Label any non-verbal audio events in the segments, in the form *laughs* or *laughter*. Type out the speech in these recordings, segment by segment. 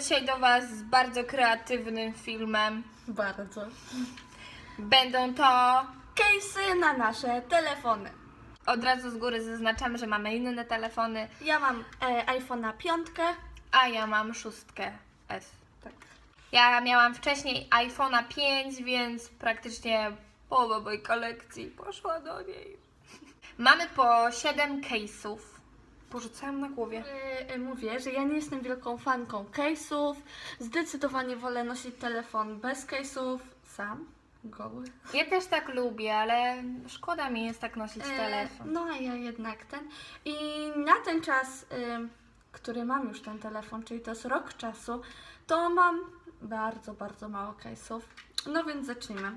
dzisiaj do Was z bardzo kreatywnym filmem. Bardzo. Będą to. Case'y na nasze telefony. Od razu z góry zaznaczamy, że mamy inne telefony, Ja mam e, iPhone'a 5. a ja mam szóstkę S. Tak. Ja miałam wcześniej iPhone'a 5, więc praktycznie połowa mojej kolekcji poszła do niej. *laughs* Mamy po 7 case'ów. Porzucałam na głowie. E, mówię, że ja nie jestem wielką fanką case'ów. Zdecydowanie wolę nosić telefon bez case'ów. Sam. Goły. Ja też tak lubię, ale szkoda mi jest tak nosić E, telefon. No a ja jednak ten. I na ten czas, y, który mam już ten telefon, czyli to jest rok czasu, to mam bardzo, bardzo mało case'ów. No więc zacznijmy.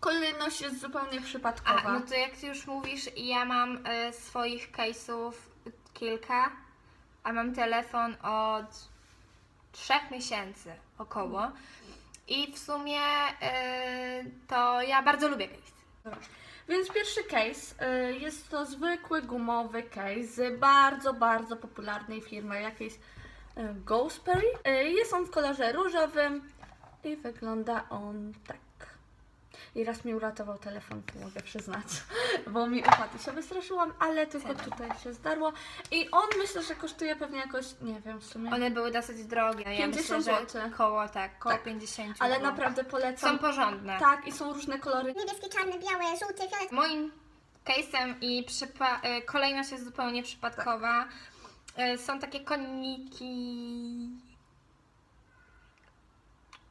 Kolejność jest zupełnie przypadkowa. A, no to jak ty już mówisz, ja mam e, swoich case'ów kilka, a mam telefon od trzech miesięcy około. I w sumie e, to ja bardzo lubię case. Więc pierwszy case y, jest to zwykły gumowy case z bardzo, bardzo popularnej firmy jakiejś y. Y, jest on w kolorze różowym i wygląda on tak. I raz mi uratował telefon, to mogę przyznać, *laughs* bo mi upadł i się wystraszyłam, ale tylko Cena. tutaj się zdarło. I on myślę, że kosztuje pewnie jakoś, nie wiem w sumie, One były dosyć drogie. Ja 50 myślę, że złotych. koło tak, koło Tak. 50 ale było. naprawdę polecam. Są porządne. Tak, i są różne kolory. Niebieski, czarny, biały, żółty, fiolet. Moim case'em i przypa- e, kolejność jest zupełnie przypadkowa. E, Są takie koniki.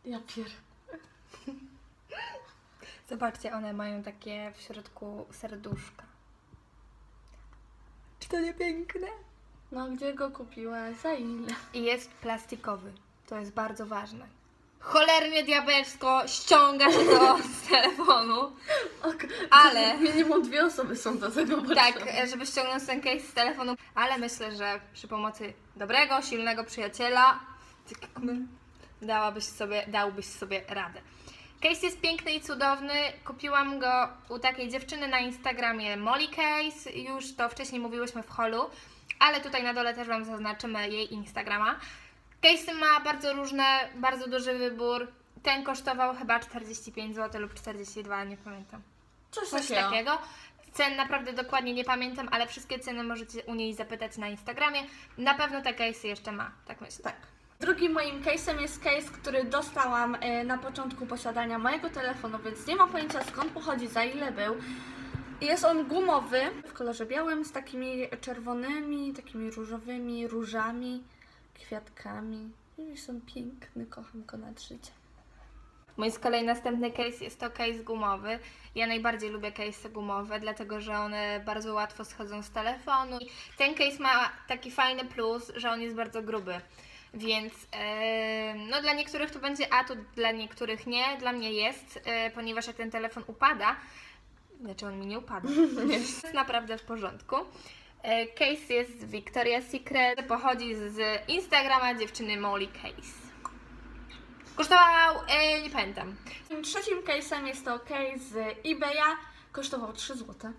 Ja pier... Zobaczcie, one mają takie w środku serduszka. Czy to nie piękne? No gdzie go kupiłaś? Za ile? I jest plastikowy. To jest bardzo ważne. Cholernie diabelsko ściąga się to *laughs* z telefonu. Ok, Ale- Minimum dwie osoby są do tego Tak, potrzebne. e, żeby ściągnąć ten case z telefonu. Ale myślę, że przy pomocy dobrego, silnego przyjaciela tak jak my, dałabyś sobie, dałbyś sobie radę. Case jest piękny i cudowny. Kupiłam go u takiej dziewczyny na Instagramie Molly Case. Już to wcześniej mówiłyśmy w holu, ale tutaj na dole też Wam zaznaczymy jej Instagrama. Case ma bardzo różne, bardzo duży wybór. Ten kosztował chyba 45 zł lub 42, nie pamiętam Coś, coś takiego. takiego. Cen naprawdę dokładnie nie pamiętam, ale wszystkie ceny możecie u niej zapytać na Instagramie. Na pewno te case'y jeszcze ma, tak myślę. Tak. Drugim moim case'em jest case, który dostałam e, na początku posiadania mojego telefonu, więc nie mam pojęcia skąd pochodzi, za ile był. Jest on gumowy, w kolorze białym, z takimi czerwonymi, takimi różowymi różami, kwiatkami. I są piękny, kocham go nad życie. Mój z kolei następny case jest to case gumowy. Ja najbardziej lubię case gumowe, dlatego że one bardzo łatwo schodzą z telefonu. Ten case ma taki fajny plus, że on jest bardzo gruby. Więc e, no dla niektórych to będzie atut, dla niektórych nie. Dla mnie jest, e, ponieważ jak ten telefon upada, znaczy on mi nie upada, *laughs* jest naprawdę w porządku. E, Case jest z Victoria's Secret, pochodzi z Instagrama dziewczyny Molly Case. Kosztował, e, nie pamiętam, Tym trzecim case'em jest to case z eBaya. Kosztował 3 zł.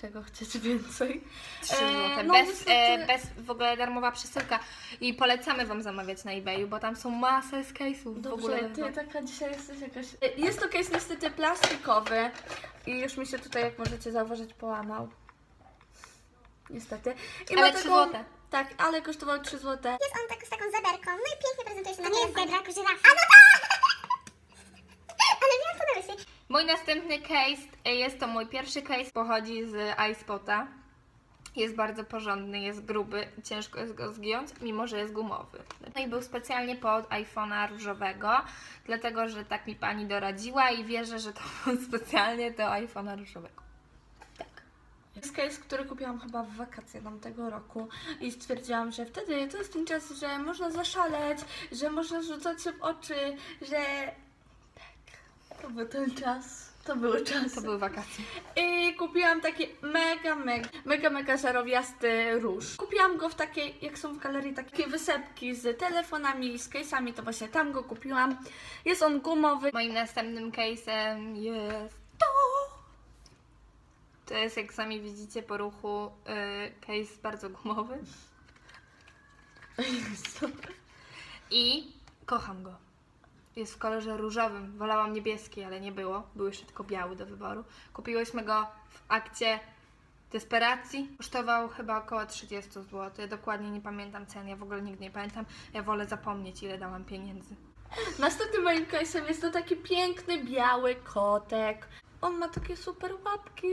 Czego chcecie więcej? 3 E, zł. no bez, niestety- e, bez w ogóle darmowa przesyłka. I polecamy Wam zamawiać na eBayu, bo tam są masę z case'ów w Dobrze, ogóle. ty taka dzisiaj jesteś jakaś... Jest to case niestety plastikowy i już mi się tutaj, jak możecie zauważyć, połamał. Niestety. I Ale ma 3 taką- złote. Tak, ale kosztował 3 zł. Jest on tak, z taką zeberką. No i pięknie prezentuje się na No nie jest zebra, tylko żyrafa. A no tak! Ale miałam to na myśli. Mój następny case, e, jest to mój pierwszy case, pochodzi z iSpota. Jest bardzo porządny, jest gruby, ciężko jest go zgiąć, mimo że jest gumowy. No i był specjalnie pod iPhone'a różowego, dlatego że tak mi pani doradziła i wierzę, że to *laughs* był specjalnie do iPhone'a różowego. Tak. Jest case, który kupiłam chyba w wakacje tamtego roku i stwierdziłam, że wtedy to jest ten czas, że można zaszaleć, że można rzucać się w oczy, że... To był ten czas. To były czasy. To były wakacje. I kupiłam taki mega, mega, mega, mega żarowiasty róż. Kupiłam go w takiej, jak są w galerii takie wysepki z telefonami, z case'ami, to właśnie tam go kupiłam. Jest on gumowy. Moim następnym case'em jest to. To jest, jak sami widzicie po ruchu, yy, case bardzo gumowy. *laughs* i kocham go. Jest w kolorze różowym. Wolałam niebieski, ale nie było. Był jeszcze tylko biały do wyboru. Kupiłyśmy go w akcie desperacji. Kosztował chyba około 30 zł. Dokładnie nie pamiętam cen. Ja w ogóle nigdy nie pamiętam. Ja wolę zapomnieć, ile dałam pieniędzy. Następnym moim case'em jest to taki piękny, biały kotek. On ma takie super łapki.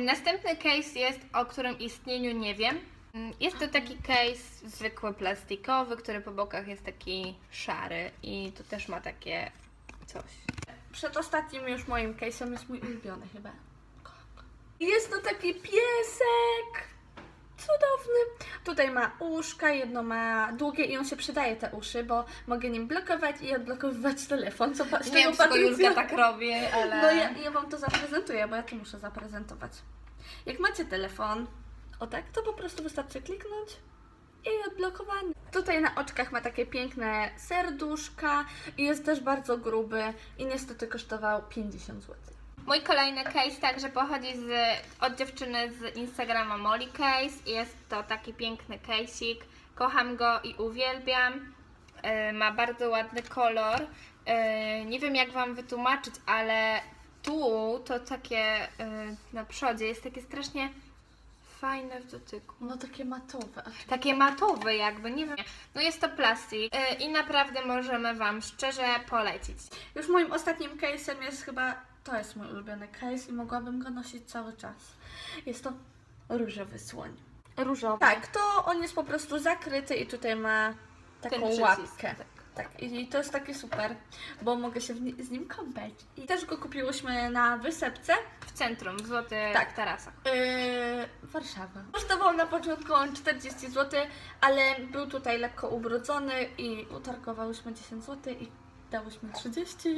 Następny case jest, o którym istnieniu nie wiem. Mm, Jest to taki case zwykły plastikowy, który po bokach jest taki szary i tu też ma takie coś. Przedostatnim już moim case'em jest mój ulubiony chyba. Jest to taki piesek. Cudowny. Tutaj ma uszka, jedno ma długie i on się przydaje te uszy, bo mogę nim blokować i odblokowywać telefon. Zobacz, Nie wiem, czy Julka tak robi, ale... No ja, ja Wam to zaprezentuję, bo ja to muszę zaprezentować. Jak macie telefon, o tak, to po prostu wystarczy kliknąć i odblokowanie. Tutaj na oczkach ma takie piękne serduszka i jest też bardzo gruby i niestety kosztował 50 zł. Mój kolejny case także pochodzi z, od dziewczyny z Instagrama Molly Case. Jest to taki piękny case'ik. Kocham go i uwielbiam. E, ma bardzo ładny kolor. E, nie wiem jak Wam wytłumaczyć, ale tu to takie e, na przodzie jest takie strasznie fajne w dotyku. No takie matowe. Takie matowe jakby, nie wiem. No jest to plastik e, i naprawdę możemy Wam szczerze polecić. Już moim ostatnim case'em jest chyba, to jest mój ulubiony case i mogłabym go nosić cały czas. Jest to różowy słoń. Różowy. Tak, to on jest po prostu zakryty i tutaj ma taką przycisk, łapkę. tak. Tak, i to jest takie super, bo mogę się ni- z nim kąpać. I też go kupiłyśmy na wysepce W centrum, w Złotych Tak. Tarasach. yy, Warszawa. Kosztował na początku on 40 zł, ale był tutaj lekko ubrudzony i utargowałyśmy 10 zł i dałyśmy 30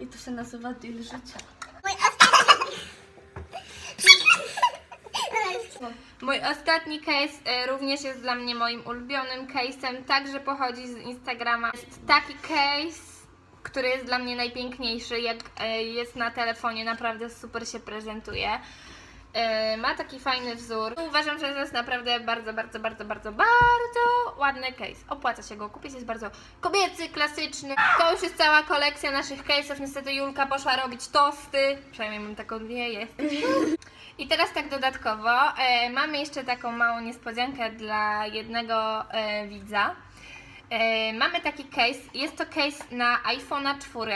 i to się nazywa deal życia. Mój ostatni... *laughs* Mój ostatni case e, również jest dla mnie moim ulubionym case'em, także pochodzi z Instagrama. Jest taki case, który jest dla mnie najpiękniejszy, jak e, jest na telefonie, naprawdę super się prezentuje. E, Ma taki fajny wzór. Uważam, że to jest naprawdę bardzo, bardzo, bardzo, bardzo, bardzo ładny case. Opłaca się go kupić, jest bardzo kobiecy, klasyczny. To już jest cała kolekcja naszych case'ów. Niestety Julka poszła robić tosty. Przynajmniej mam taką dwie, jest. I teraz tak dodatkowo, e, mamy jeszcze taką małą niespodziankę dla jednego widza. E, mamy taki case, jest to case na iPhone'a 4.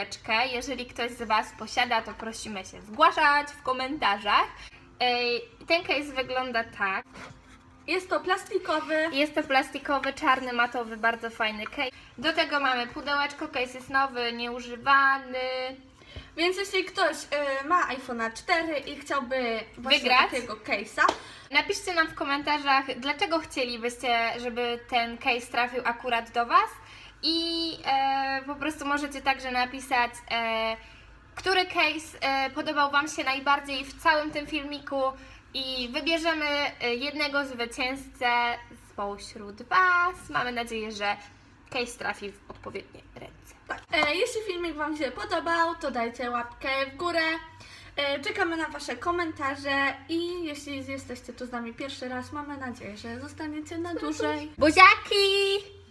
Jeżeli ktoś z Was posiada, to prosimy się zgłaszać w komentarzach. E, ten case wygląda tak. Jest to plastikowy. Jest to plastikowy, czarny, matowy, bardzo fajny case. Do tego mamy pudełeczko, case jest nowy, nieużywany. Więc jeśli ktoś y, ma iPhone'a 4 i chciałby właśnie Wygrać? takiego case'a, Napiszcie nam w komentarzach, dlaczego chcielibyście, żeby ten case trafił akurat do Was. I e, po prostu możecie także napisać, e, który case e, podobał Wam się najbardziej w całym tym filmiku. I wybierzemy e, jednego zwycięzcę spośród Was. Mamy nadzieję, że case trafi w odpowiednie ręce. tak. E, jeśli filmik Wam się podobał, to dajcie łapkę w górę. E, czekamy na Wasze komentarze i jeśli jesteście tu z nami pierwszy raz, mamy nadzieję, że zostaniecie na dłużej. Buziaki!